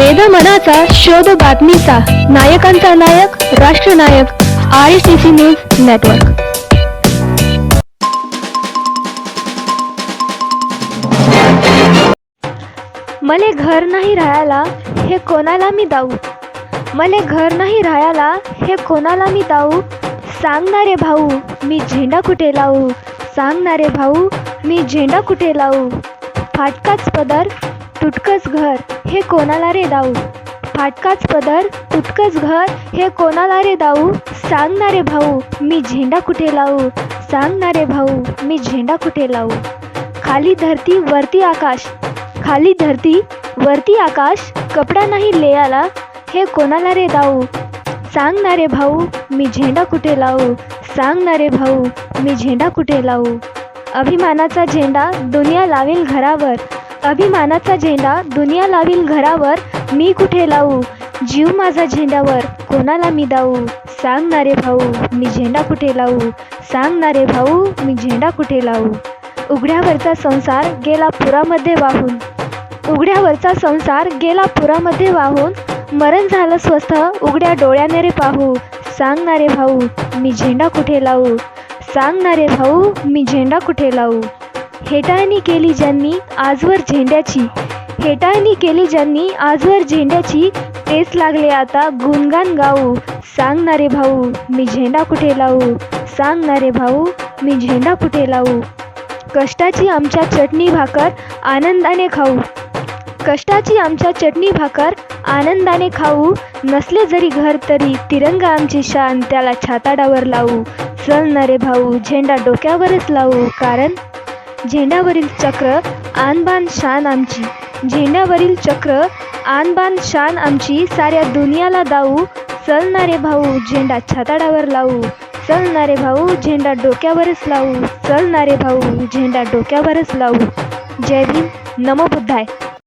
वेद मनाचा शोध बातमीचा. नायकांचा नायक राष्ट्रनायक I C C news network मले घर नाही राहायला हे कोणाला मी दाऊ? मले घर नाही राहायला हे कोणाला मी दाऊ? सांगणारे भाऊ मी झेंडा कुठे लावू? सांगणारे भाऊ मी झेंडा कुठे लावू? फाटकाच पदर तुटकंच घर हे कोणाला रे दाऊ? फाटकाच पदर तुटकंच घर हे कोणाला रे दाऊ? सांगणारे भाऊ मी झेंडा कुठे लावू? सांगणारे भाऊ मी झेंडा कुठे लावू? खाली धरती वरती आकाश. खाली धरती वरती आकाश कपडा नाही ले आला हे कोणाला रे दाऊ? सांगणारे भाऊ मी झेंडा कुठे लावू? सांगणारे भाऊ मी झेंडा कुठे लावू? अभिमानाचा झेंडा दुनिया लावेल घरावर अभिमानाचा झेंडा दुनिया लावील घरावर मी कुठे लावू? जीव माझा झेंड्यावर कोणाला मी दाऊ? सांगणारे भाऊ मी झेंडा कुठे लावू? सांगणारे भाऊ मी झेंडा कुठे लावू? उघड्यावरचा संसार गेला पुरामध्ये वाहून. उघड्यावरचा संसार गेला पुरामध्ये वाहून. मरण झालं स्वस्थ उघड्या डोळ्याने रे पाहू. सांगणारे भाऊ मी झेंडा कुठे लावू? सांगणारे भाऊ मी झेंडा कुठे लावू? हेटाळणी केली ज्यांनी आजवर झेंड्याची हेटाळणी केली ज्यांनी आजवर झेंड्याची तेच लागले आता गुणगान गाऊ. सांगणारे भाऊ मी झेंडा कुठे लावू? सांगणारे भाऊ मी झेंडा कुठे लावू? कष्टाची आमच्या चटणी भाकर आनंदाने खाऊ. कष्टाची आमच्या चटणी भाकर आनंदाने खाऊ. नसले जरी घर तरी तिरंगा आमची शान त्याला छाताडावर लावू. चल ना रे भाऊ झेंडा डोक्यावरच लावू. कारण झेंड्यावरील चक्र आणबान शान आमची. झेंड्यावरील चक्र आणबान शान आमची. साऱ्या दुनियाला दाऊ चल ना रे भाऊ झेंडा छाताडावर लावू चल ना रे भाऊ झेंडा डोक्यावरच लावू चल ना रे भाऊ झेंडा डोक्यावरच लावू जय भीम. नमो बुद्धाय.